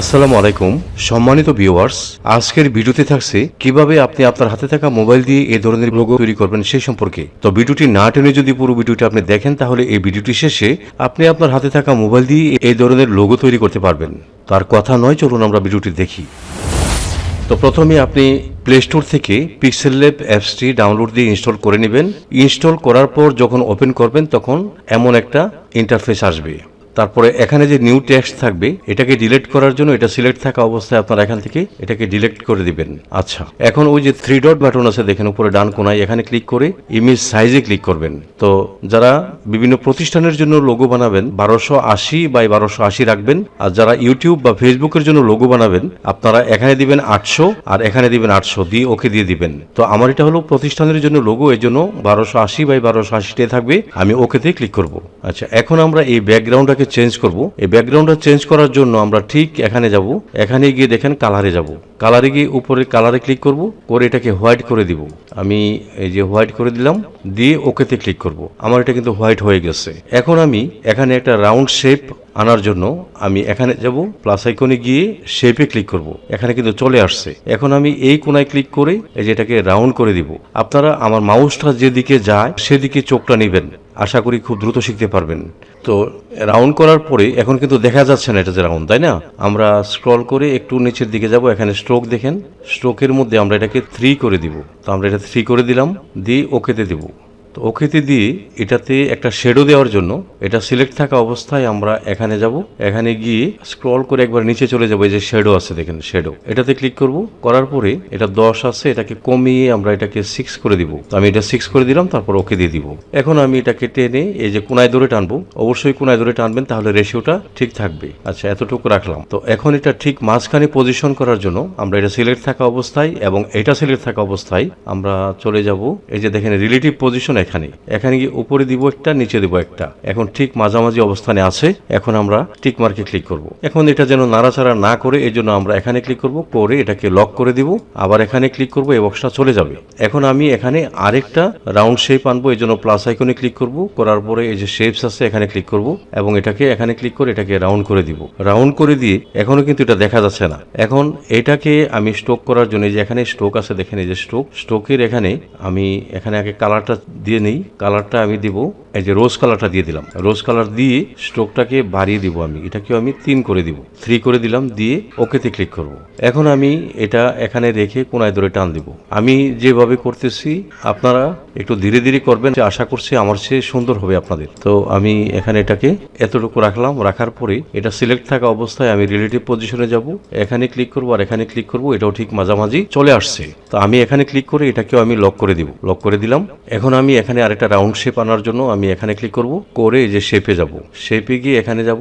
আসসালামু আলাইকুম, সম্মানিত ভিউয়ার্স আজকের ভিডিওতে থাকছে কীভাবে আপনি আপনার হাতে থাকা মোবাইল দিয়ে এই ধরনের লোগো তৈরি করবেন সেই সম্পর্কে। তো ভিডিওটি না টেনে যদি পুরো ভিডিওটি আপনি দেখেন, তাহলে এই ভিডিওটি শেষে আপনি আপনার হাতে থাকা মোবাইল দিয়ে এই ধরনের লোগো তৈরি করতে পারবেন। তার কথা নয়, চলুন আমরা ভিডিওটি দেখি। তো প্রথমে আপনি প্লে স্টোর থেকে পিক্সেল ল্যাব অ্যাপসটি ডাউনলোড দিয়ে ইনস্টল করে নেবেন। ইনস্টল করার পর যখন ওপেন করবেন, তখন এমন একটা ইন্টারফেস আসবে। তারপরে এখানে যে নিউ টেক্সট থাকবে, এটাকে ডিলিট করার জন্য এটা সিলেক্ট থাকা অবস্থায় আপনারা এখান থেকে এটাকে ডিলেক্ট করে দিবেন। আচ্ছা এখন ওই যে থ্রি ডট বাটন আছে দেখেন, উপরে ডান কোনায় এখানে ক্লিক করে ইমেজ সাইজে ক্লিক করবেন। তো যারা বিভিন্ন প্রতিষ্ঠানের জন্য লোগো বানাবেন, বারোশো আশি বাই বারোশো আশি রাখবেন, আর যারা ইউটিউব বা ফেসবুকের জন্য লোগো বানাবেন, আপনারা এখানে দিবেন আটশো আর এখানে দিবেন আটশো, দিয়ে ওকে দিয়ে দিবেন। তো আমার এটা হলো প্রতিষ্ঠানের জন্য লোগো এই জন্য বারোশো আশি বাই বারোশো আশিটাই থাকবে, আমি ওকেতে ক্লিক করব। আচ্ছা এখন আমরা এই ব্যাকগ্রাউন্ডটাকে চেঞ্জ করব, এই ব্যাকগ্রাউন্ডটা চেঞ্জ করার জন্য আমরা ঠিক এখানে যাব। এখানে গিয়ে দেখেন কালারে যাব। কালারে গিয়ে উপরে কালারে ক্লিক করব, করে এটাকে হোয়াইট করে দিব। আমি এই যে হোয়াইট করে দিলাম, দিয়ে ওকেতে ক্লিক করব। আমার এটা কিন্তু হোয়াইট হয়ে গেছে। এখন আমি এখানে একটা রাউন্ড শেপ আনার জন্য আমি এখানে যাব প্লাস আইকনে গিয়ে শেপে ক্লিক করব। এখানে কিন্তু চলে আসছে। এখন আমি এই কোনায় ক্লিক করে এই যে এটাকে রাউন্ড করে দিব। আপনারা আমার মাউসটা যেদিকে যায়, সেদিকে চোখটা নেবেন। আশা করি খুব দ্রুত শিখতে পারবেন। তো রাউন্ড করার পরে এখন কিন্তু দেখা যাচ্ছে না এটা যে রাউন্ড তাই না? আমরা স্ক্রল করে একটু নিচের দিকে যাব, এখানে স্ট্রোক দেখেন। স্ট্রোকের মধ্যে আমরা এটাকে থ্রি করে দিব। তো আমরা এটা থ্রি করে দিলাম, দিয়ে ওকেতে দিব। তো ওকেতে দিয়ে এটাতে একটা শেডো দেওয়ার জন্য, এটা সিলেক্ট থাকা অবস্থায় আমরা এখানে যাব। এখানে গিয়ে স্ক্রল করে একবার নিচে চলে যাব, এই যে শেডো আছে দেখেন শেডো এটাতে ক্লিক করব। করার পরে এটা দশ আছে, এটাকে কমিয়ে আমরা এটাকে সিক্স করে দিব। তো আমি এটা সিক্স করে দিলাম, তারপর ওকে দিয়ে দিব। এখন আমি এটাকে টেনে এই যে কোনায় ধরে টানবো, অবশ্যই কোনায় ধরে টানবেন, তাহলে রেশিওটা ঠিক থাকবে। আচ্ছা এতটুকু রাখলাম। তো এখন এটা ঠিক মাঝখানে পজিশন করার জন্য আমরা এটা সিলেক্ট থাকা অবস্থায় এবং এটা সিলেক্ট থাকা অবস্থায় আমরা চলে যাব। এই যে দেখেন রিলেটিভ পজিশন এখানে। এখানে গিয়ে উপরে দিব একটা, নিচে দিব একটা। এখন ঠিক মাঝামাঝি অবস্থানে আছে, এখন আমরা টিক মার্কে ক্লিক করব। এখন এটা যেন নাড়াচাড়া না করে, এই জন্য আমরা এখানে ক্লিক করব, করে এটাকে লক করে দিব, আবার এখানে ক্লিক করব, এই বক্সটা চলে যাবে। এখন আমি এখানে আরেকটা রাউন্ড শেপ আনব, এই জন্য প্লাস আইকনে ক্লিক করব, করার পরে এই যে শেপস আছে, এখানে ক্লিক করব, এবং এটাকে এখানে ক্লিক করে এটাকে রাউন্ড করে দিব। রাউন্ড করে দিয়ে এখনও কিন্তু এটা দেখা যাচ্ছে না। এখন এটাকে আমি স্ট্রোক করার জন্য যে এখানে স্ট্রোক আছে, দেখেন এই যে স্ট্রোক স্ট্রোকের এখানে আমি এখানে আগে কালারটা দিয়ে নেই কালারটা আমি দিব এই যে রোজ কালারটা দিয়ে দিলাম। রোজ কালার দিয়ে স্ট্রোকটাকে বাড়িয়ে দিব আমি। এটাকেও আমি তিন করে দিব। থ্রি করে দিলাম, দিয়ে ওকেতে ক্লিক করব। এখন আমি এটা এখানে রেখে কোনায় ধরে টান দিব। আমি যেভাবে করতেছি, আপনারা একটু ধীরে ধীরে করবেন। আশা করছি আমার চেয়ে সুন্দর হবে আপনাদের। তো আমি এখানে এটাকে এতটুকু রাখলাম। রাখার পরে এটা সিলেক্ট থাকা অবস্থায় আমি রিলেটিভ পজিশনে যাব। এখানে ক্লিক করব আর এখানে ক্লিক করব। এটাও ঠিক মাঝামাঝি চলে আসছে। তো আমি এখানে ক্লিক করে এটাকেও আমি লক করে দিব। লক করে দিলাম। এখন আমি এখানে আরেকটা রাউন্ড শেপ আনার জন্য আমি এখানে ক্লিক করব করে যে শেপে যাব। শেপে গিয়ে এখানে যাব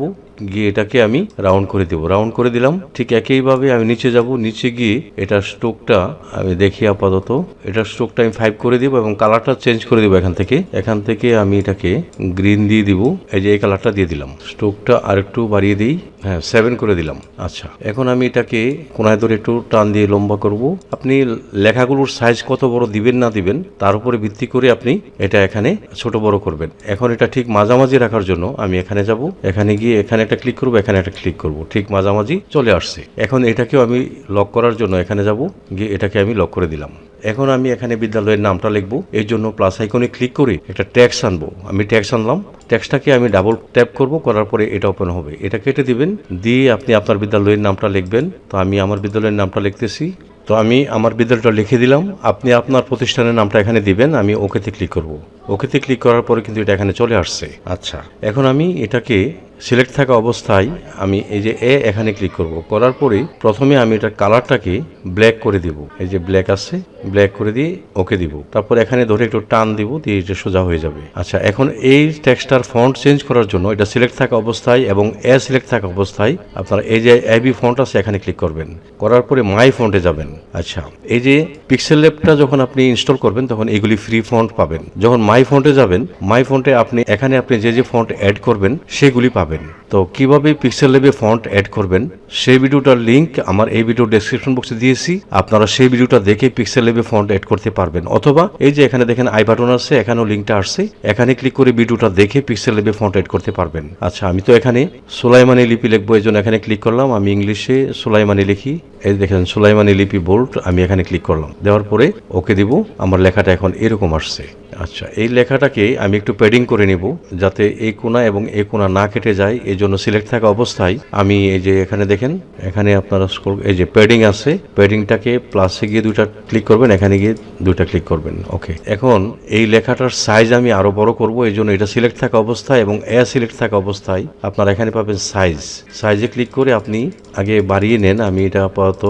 গিয়ে এটাকে আমি রাউন্ড করে দেব। রাউন্ড করে দিলাম, ঠিক একইভাবে আমি নিচে যাব। নিচে গিয়ে এটা স্ট্রোকটা আমি দেখি আপাতত। এটা স্ট্রোকটা আমি ফাইভ করে দিব এবং কালারটা চেঞ্জ করে দিব এখান থেকে। এখান থেকে আমি এটাকে গ্রিন দিয়ে দিব। এই যে এই কালারটা দিয়ে দিলাম। স্ট্রোকটা আরেকটু বাড়িয়ে দিই। হ্যাঁ সেভেন করে দিলাম। আচ্ছা এখন আমি এটাকে কোনায় ধরে একটু টান দিয়ে লম্বা করব। আপনি লেখাগুলোর সাইজ কত বড় দিবেন, না দিবেন, তার উপরে ভিত্তি করে আপনি এটা এখানে ছোট বড় করবেন। এখন এটা ঠিক মাঝামাঝি রাখার জন্য আমি এখানে যাব। এখানে গিয়ে এখানে একটা ক্লিক করব, এখানে একটা ক্লিক করব। ঠিক মাঝামাঝি চলে আসছে। এখন এটাকেও আমি লক করার জন্য এখানে যাব, গিয়ে এটাকে আমি লক করে দিলাম। এখন আমি এখানে বিদ্যালয়ের নামটা লিখব, এই জন্য প্লাস আইকনে ক্লিক করে একটা ট্যাক্স আনব। আমি ট্যাক্স আনলাম ট্যাক্সটাকে আমি ডাবল ট্যাপ করব, করার পরে এটা ওপেন হবে। এটা কেটে দিবেন, দিয়ে আপনি আপনার বিদ্যালয়ের নামটা লিখবেন। তো আমি আমার বিদ্যালয়ের নামটা লিখতেছি। তো আমি আমার বিদ্যালয়টা লিখে দিলাম। আপনি আপনার প্রতিষ্ঠানের নামটা এখানে দিবেন, আমি ওকেতে ক্লিক করব। ওকেতে ক্লিক করার পরে কিন্তু এটা এখানে চলে আসছে। আচ্ছা এখন আমি এটাকে সিলেক্ট থাকা অবস্থায় আমি এই যে এ এখানে ক্লিক করব। করার পরে প্রথমে আমি এটা কালারটাকে ব্ল্যাক করে দিব। এই যে ব্ল্যাক আছে ব্ল্যাক করে দিয়ে ওকে দিব। তারপর এখানে ধরে একটু টান দিব, দিয়ে এটা সোজা হয়ে যাবে। আচ্ছা এখন এই টেক্সটার ফন্ট চেঞ্জ করার জন্য এটা সিলেক্ট থাকা অবস্থায় এবং এ সিলেক্ট থাকা অবস্থায় আপনারা এই যে এবি ফন্ট আছে, এখানে ক্লিক করবেন। করার পরে মাই ফন্টে যাবেন। আচ্ছা এই যে পিক্সেল ল্যাবটা যখন আপনি ইনস্টল করবেন, তখন এগুলি ফ্রি ফন্ট পাবেন। যখন মাই ফন্টে যাবেন মাই ফন্টে আপনি, এখানে আপনি যে যে ফন্ট অ্যাড করবেন, সেগুলি পাবেন। তো তো কীভাবে পিক্সেল লেবে ফন্ট অ্যাড করবেন, সেই ভিডিওটার লিঙ্ক আমার এই ভিডিও ডেসক্রিপশন বক্সে দিয়েছি। আপনারা সেই ভিডিওটা দেখে পিক্সেল লেবে ফন্ট অ্যাড করতে পারবেন। অথবা এই যে এখানে দেখেন আই বাটন আছে, এখানেও লিঙ্কটা আসছে। এখানে ক্লিক করে ভিডিওটা দেখে পিক্সেল লেবে ফন্ট অ্যাড করতে পারবেন। আচ্ছা আমি তো এখানে সুলাইমানি লিপি লিখব, এই জন্য এখানে ক্লিক করলাম। আমি ইংলিশে সুলাইমানি লিখি। এই দেখেন সুলাইমানি লিপি বোল্ড আমি এখানে ক্লিক করলাম। দেওয়ার পরে ওকে দিব, আমার লেখাটা এখন এরকম আসছে। আচ্ছা এই লেখাটাকে আমি একটু প্যাডিং করে নিব, যাতে এই কোনা এবং এই কোনা না কেটে যায়, এই জন্য সিলেক্ট থাকা অবস্থায় আমি এই যে এখানে দেখেন, এখানে আপনারা এই যে প্যাডিং আছে প্যাডিংটাকে প্লাসে গিয়ে দুইটা ক্লিক করবেন, এখানে গিয়ে দুইটা ক্লিক করবেন ওকে এখন এই লেখাটার সাইজ আমি আরও বড় করব, এই জন্য এটা সিলেক্ট থাকা অবস্থায় এবং এ সিলেক্ট থাকা অবস্থায় আপনারা এখানে পাবেন সাইজ সাইজে ক্লিক করে আপনি আগে বাড়িয়ে নেন, আমি এটা আপাতত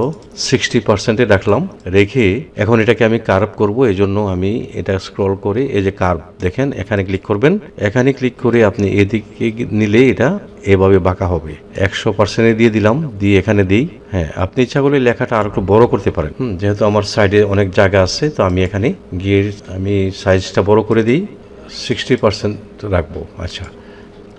সিক্সটি পার্সেন্টে রাখলাম, রেখে এখন এটাকে আমি কার্ভ করব, এই জন্য আমি এটা স্ক্রল করে এই যে কার্ভ দেখেন, এখানে ক্লিক করবেন, এখানে ক্লিক করে আপনি এদিকে নিলে এটা এভাবে বাঁকা হবে। একশো পার্সেন্টে দিয়ে দিলাম দিয়ে এখানে দিই। হ্যাঁ আপনি ইচ্ছা করলে লেখাটা আর একটু বড় করতে পারেন। হুম, যেহেতু আমার সাইডে অনেক জায়গা আছে তো আমি এখানে গিয়ে আমি সাইজটা বড় করে দিই সিক্সটি পার্সেন্ট রাখব। আচ্ছা।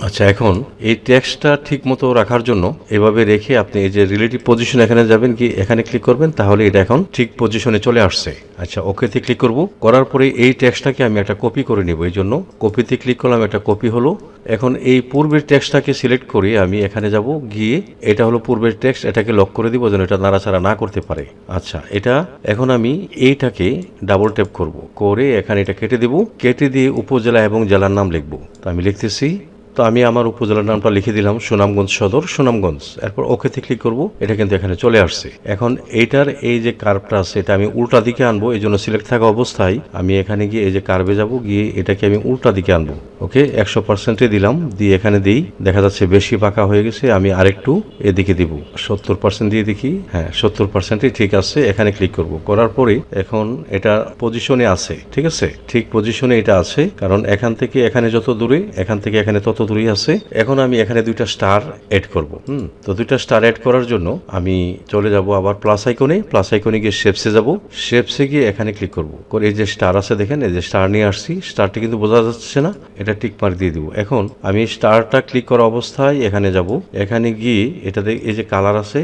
আচ্ছা এখন এই ট্যাক্সটা ঠিক মতো রাখার জন্য এভাবে রেখে আপনি এই যে রিলেটিভ পজিশন এখানে যাবেন কি, এখানে ক্লিক করবেন, তাহলে এটা এখন ঠিক পজিশনে চলে আসছে। আচ্ছা ওকেতে ক্লিক করব। করার পরে এই ট্যাক্সটাকে আমি একটা কপি করে নেব, এই জন্য কপিতে ক্লিক করলাম, একটা কপি হলো। এখন এই পূর্বের ট্যাক্সটাকে সিলেক্ট করে আমি এখানে যাব, গিয়ে এটা হলো পূর্বের ট্যাক্স এটাকে লক করে দিব যেন এটা নাড়াচাড়া না করতে পারে। আচ্ছা এটা এখন আমি এইটাকে ডাবল ট্যাপ করব। করে এখানে এটা কেটে দেব। কেটে দিয়ে উপজেলা এবং জেলার নাম লিখব। তো আমি লিখতেছি তো আমি আমার উপজেলার নামটা লিখে দিলাম, সুনামগঞ্জ সদর, সুনামগঞ্জ। এরপর ওকেতে ক্লিক করব, এটা কিন্তু এখানে চলে আসছে। এখন এইটার এই যে কার্ভটা আছে, এটা আমি উল্টা দিকে আনব, এই জন্য সিলেক্ট থাকা অবস্থায় আমি এখানে গিয়ে এই যে কার্ভে যাব, গিয়ে এটাকে আমি উল্টা দিকে আনব। ওকে একশো পার্সেন্টে দিলাম, দিয়ে এখানে দিই, দেখা যাচ্ছে বেশি পাকা হয়ে গেছে, আমি আরেকটু এদিকে দিব। সত্তর পার্সেন্ট দিয়ে দেখি হ্যাঁ সত্তর পার্সেন্টই ঠিক আছে, এখানে ক্লিক করব। করার পরে এখন এটা পজিশনে আছে, ঠিক আছে? ঠিক পজিশনে এটা আছে, কারণ এখান থেকে এখানে যত দূরে, এখান থেকে এখানে তত দূরেই আছে। এখন আমি এখানে দুইটা স্টার এড করব, হুম? তো দুইটা স্টার এড করার জন্য আমি চলে যাব আবার প্লাস আইকনে প্লাস আইকনে গিয়ে শেপসে যাব। শেপসে গিয়ে এখানে ক্লিক করব। করে এই যে স্টার আছে দেখেন, এই যে স্টার নিয়ে আসছি। স্টারটি কিন্তু বোঝা যাচ্ছে না, এটা টিক মার্ক দিয়ে দিব। এখন আমি স্টারটা ক্লিক করা অবস্থায় এখানে যাব। এখানে গিয়ে এটাতে এই যে কালার আছে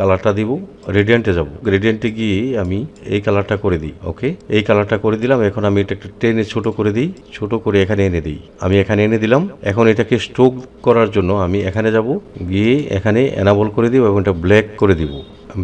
কালারটা দিব রেডিয়েন্টে যাব। রেডিয়েন্টে গিয়ে আমি এই কালারটা করে দিই ওকে এই কালারটা করে দিলাম, এখন আমি এটা একটু টেনে ছোট করে দিই, ছোট করে এখানে এনে দিই। আমি এখানে এনে দিলাম, এখন এটাকে স্ট্রোক করার জন্য আমি এখানে যাব, গিয়ে এখানে এনাবল করে দিব এবং এটা ব্ল্যাক করে দিব।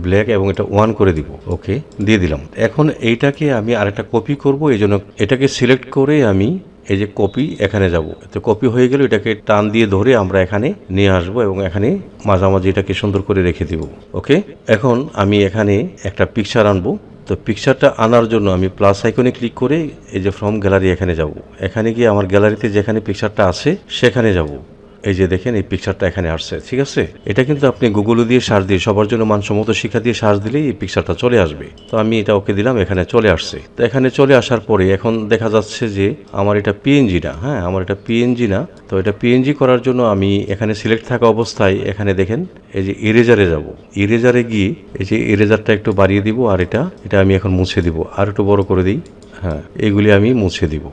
ব্ল্যাক এবং এটা ওয়ান করে দিব ওকে দিয়ে দিলাম। এখন এইটাকে আমি আরেকটা কপি করব, এই জন্য এটাকে সিলেক্ট করে আমি এই যে কপি, এখানে যাব। তো কপি হয়ে গেলে, এটাকে টান দিয়ে ধরে আমরা এখানে নিয়ে আসব এবং এখানে মাঝামাঝি এটাকে সুন্দর করে রেখে দিব। ওকে? এখন আমি এখানে একটা পিকচার আনব। তো পিকচারটা আনার জন্য আমি প্লাস আইকনে ক্লিক করে এই যে ফ্রম গ্যালারি এখানে যাব। এখানে গিয়ে আমার গ্যালারিতে যেখানে পিকচারটা আছে, সেখানে যাব। এই যে দেখেন, এই পিকচারটা এখানে আসছে, ঠিক আছে? এটা কিন্তু আপনি গুগলে দিয়ে সার্চ দিয়ে, সবার জন্য মানসম্মত শিক্ষা দিয়ে সার্চ দিলেই এই পিকচারটা চলে আসবে। তো আমি এটা ওকে দিলাম, এখানে চলে আসছে। তো এখানে চলে আসার পরে এখন দেখা যাচ্ছে যে আমার এটা পিএনজি না হ্যাঁ আমার এটা পিএনজি না। তো এটা পিএনজি করার জন্য আমি এখানে সিলেক্ট থাকা অবস্থায় এখানে দেখেন, এই যে ইরেজারে যাব। ইরেজারে গিয়ে এই যে ইরেজারটা একটু বাড়িয়ে দিব, আর এটা এটা আমি এখন মুছে দিব। আর একটু বড় করে দিই হ্যাঁ এগুলি আমি মুছে দিব।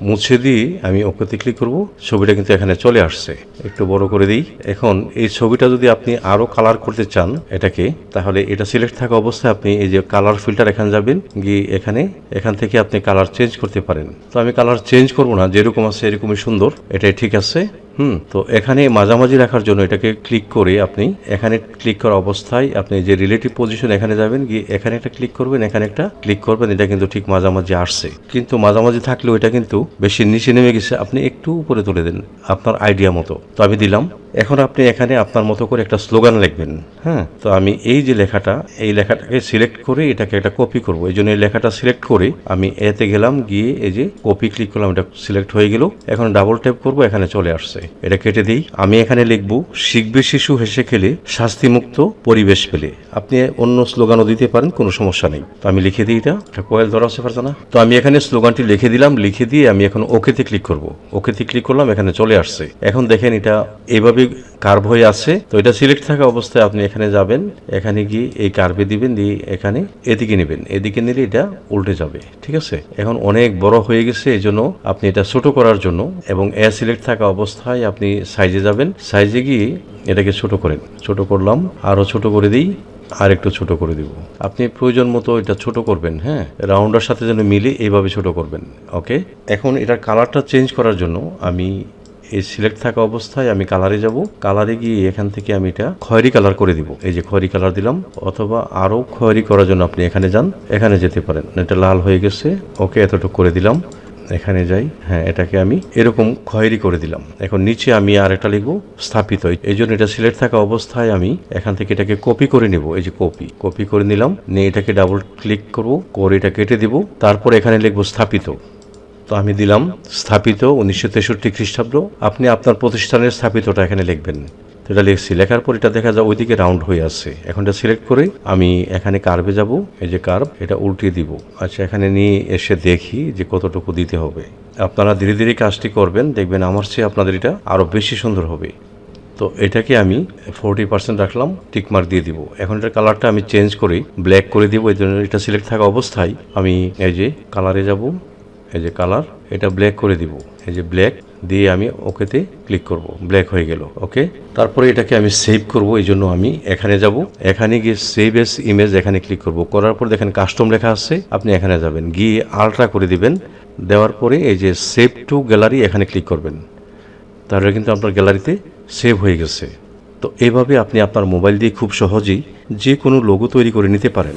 মুছে দিয়ে আমি ওকেতে ক্লিক করব, ছবিটা কিন্তু এখানে চলে আসছে। একটু বড় করে দিই। এখন এই ছবিটা যদি আপনি আরও কালার করতে চান এটাকে, তাহলে এটা সিলেক্ট থাকা অবস্থায় আপনি এই যে কালার ফিল্টার এখানে যাবেন, গিয়ে এখানে, এখান থেকে আপনি কালার চেঞ্জ করতে পারেন। তো আমি কালার চেঞ্জ করব না, যেরকম আছে এরকমই সুন্দর, এটাই ঠিক আছে। হুম, তো এখানে মাঝামাঝি রাখার জন্য এটাকে ক্লিক করে আপনি এখানে ক্লিক করা অবস্থায় আপনি যে রিলেটিভ পজিশন এখানে যাবেন, গিয়ে এখানে একটা ক্লিক করবেন, এখানে একটা ক্লিক করবেন, এটা কিন্তু ঠিক মাঝামাঝি আসছে। কিন্তু মাঝামাঝি থাকলেও এটা কিন্তু বেশি নিচে নেমে গেছে, আপনি একটু উপরে তুলে দেন আপনার আইডিয়া মতো। তো আমি দিলাম। এখন আপনি এখানে আপনার মতো করে একটা স্লোগান লিখবেন হ্যাঁ? তো আমি এই যে লেখাটা, এই লেখাটাকে সিলেক্ট করে এটাকে একটা কপি করব। এই জন্য এই লেখাটা সিলেক্ট করে আমি এতে গেলাম, গিয়ে এই যে কপি ক্লিক করলাম, এটা সিলেক্ট হয়ে গেল। এখন ডাবল ট্যাপ করব, এখানে চলে আসছে। এটা কেটে দিই। আমি এখানে লিখব, শিখবে শিশু হেসে খেলে, শাস্তিমুক্ত পরিবেশ পেলে। আপনি অন্য স্লোগানও দিতে পারেন, কোনো সমস্যা নেই। তো আমি লিখে দিই এটা। একটা কয়েল ধরা আছে পারছে না? তো আমি এখানে স্লোগানটি লিখে দিলাম, লিখে দিয়ে আমি এখন ওকেতে ক্লিক করব। ওকেতে ক্লিক করলাম, এখানে চলে আসছে। এখন দেখেন এটা এভাবে কার্ভ হয়ে আছে, তো এটা সিলেক্ট থাকা অবস্থায় আপনি এখানে যাবেন, এখানে গিয়ে এই কার্ভে দিবেন, দিয়ে এখানে এদিকে নেবেন, এদিকে নিলে এটা উল্টে যাবে, ঠিক আছে? এখন অনেক বড় হয়ে গেছে এই জন্য আপনি এটা ছোট করার জন্য এবং এ সিলেক্ট থাকা অবস্থায় আপনি সাইজে যাবেন, সাইজে গিয়ে এটাকে ছোট করেন, ছোট করলাম, আরও ছোট করে দিই, আর একটু ছোট করে দিব। আপনি প্রয়োজন মতো এটা ছোট করবেন হ্যাঁ? রাউন্ডার সাথে যেন মিলে এইভাবে ছোট করবেন, ওকে? এখন এটার কালারটা চেঞ্জ করার জন্য আমি এই সিলেক্ট থাকা অবস্থায় আমি কালারে যাব। কালারে গিয়ে এখান থেকে আমি এটা খয়েরি কালার করে দিব। এই যে খয়েরি কালার দিলাম, অথবা আরও খয়েরি করার জন্য আপনি এখানে যান। এখানে যেতে পারেন। এটা লাল হয়ে গেছে। ওকে, এতটুকু করে দিলাম। এখানে যাই। হ্যাঁ এটাকে আমি এরকম খয়েরি করে দিলাম। এখন নিচে আমি আর একটা লিখব, স্থাপিত। এই জন্য এটা সিলেক্ট থাকা অবস্থায় আমি এখান থেকে এটাকে কপি করে নিব। এই যে কপি কপি করে নিলাম। নিয়ে এটাকে ডাবল ক্লিক করব, করে এটা কেটে দিব। তারপর এখানে লিখব স্থাপিত। তো আমি দিলাম। স্থাপিত উনিশশো তেষট্টি খ্রিস্টাব্দ। আপনি আপনার প্রতিষ্ঠানের স্থাপিতটা এখানে লিখবেন। তো এটা লিখছি। লেখার পর এটা দেখা যায় ওইদিকে রাউন্ড হয়ে আছে। এখন এটা সিলেক্ট করে আমি এখানে কার্ভে যাব। এই যে কার্ভ, এটা উল্টিয়ে দিব। আচ্ছা এখানে নিয়ে এসে দেখি যে কতটুকু দিতে হবে। আপনারা ধীরে ধীরে কাজটি করবেন। দেখবেন আমার চেয়ে আপনাদের এটা আরও বেশি সুন্দর হবে। তো এটাকে আমি ফোরটি পার্সেন্ট রাখলাম টিকমার্ক দিয়ে দিব। এখন এটার কালারটা আমি চেঞ্জ করে। ব্ল্যাক করে দিব। এই জন্য এটা সিলেক্ট থাকা অবস্থায় আমি এই যে কালারে যাব। এই যে কালার এটা ব্ল্যাক করে দিব। এই যে ব্ল্যাক দিয়ে আমি ওকেতে ক্লিক করব। ব্ল্যাক হয়ে গেল ওকে তারপরে এটাকে আমি সেভ করব, এই জন্য আমি এখানে যাব। এখানে গিয়ে সেভ এস ইমেজ এখানে ক্লিক করব। করার পর দেখেন কাস্টম লেখা আছে, আপনি এখানে যাবেন। গিয়ে আলট্রা করে দিবেন। দেওয়ার পরে এই যে সেভ টু গ্যালারি এখানে ক্লিক করবেন। তাহলে কিন্তু আপনার গ্যালারিতে সেভ হয়ে গেছে। তো এভাবে আপনি আপনার মোবাইল দিয়ে খুব সহজেই যে কোনো লোগো তৈরি করে নিতে পারেন।